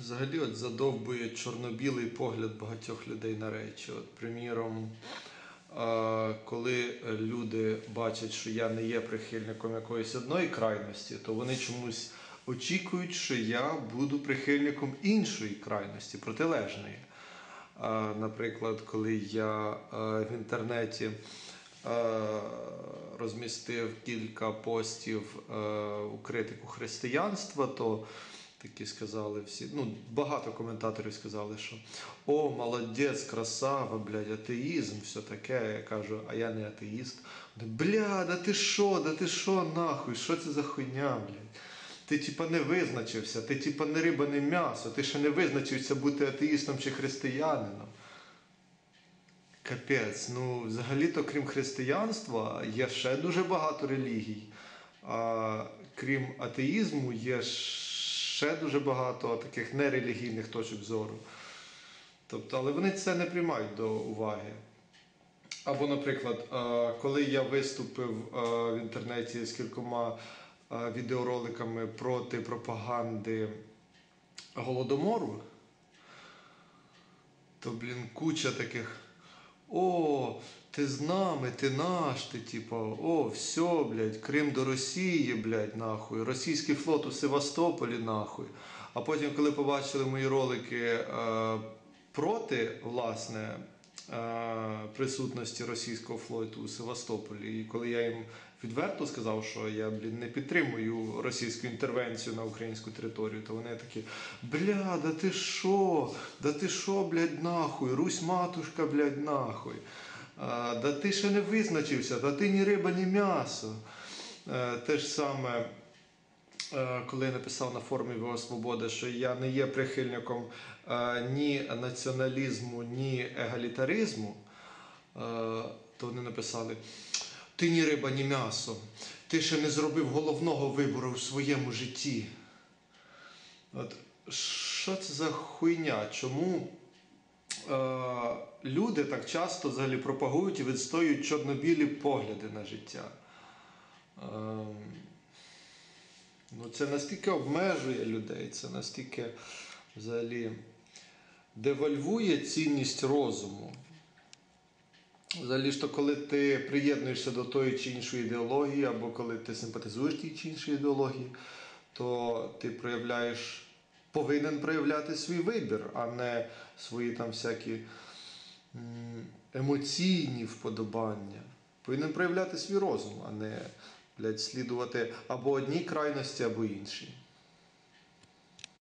Взагалі, от задовбує чорно-білий погляд багатьох людей на речі. От, приміром, коли люди бачать, що я не є прихильником якоїсь одної крайності, то вони чомусь очікують, що я буду прихильником іншої крайності, протилежної. Наприклад, коли я в інтернеті розмістив кілька постів у критику християнства, то такі сказали всі. Ну, багато коментаторів сказали, що о, молодець, красава, блядь, атеїзм, все таке. Я кажу, а я не атеїст. Бля, да ти що, да ти що, нахуй, що це за хуйня, блядь? Ти типа не визначився, ти типа не риба, не м'ясо, ти ще не визначився бути атеїстом чи християнином. Капець, ну взагалі-то крім християнства є ще дуже багато релігій. А крім атеїзму, є ще дуже багато таких нерелігійних точок зору. Тобто, але вони це не приймають до уваги. Або, наприклад, е, коли я виступив е, в інтернеті з кількома е, відеороликами проти пропаганди голодомору, то, блін, куча таких. О, ти з нами, ти наш, ти типа, о, все, блядь, Крим до Росії, блядь, нахуй, російський флот у Севастополі, нахуй. А потім, коли побачили мої ролики е, проти, власне, е, присутності російського флоту у Севастополі, і коли я їм відверто сказав, що я, блін, не підтримую російську інтервенцію на українську територію, то вони такі, бля, да ти що? Да ти що, блядь, нахуй? Русь матушка, блядь, нахуй. Да ти ще не визначився, да ти ні риба, ні м'ясо. Е, те ж саме, е, коли я написав на форумі ВО Свобода, що я не є прихильником е, ні націоналізму, ні егалітаризму, то вони написали: ти ні риба, ні м'ясо, ти ще не зробив головного вибору в своєму житті. От, що це за хуйня? Чому е, люди так часто взагалі пропагують і відстоюють чорно-білі погляди на життя? Ем, ну, це настільки обмежує людей, це настільки взагалі девальвує цінність розуму. Взагалі то, коли ти приєднуєшся до тої чи іншої ідеології, або коли ти симпатизуєш тій чи іншій ідеології, то ти проявляєш, повинен проявляти свій вибір, а не свої там всякі емоційні вподобання. Повинен проявляти свій розум, а не блядь, слідувати або одній крайності, або іншій.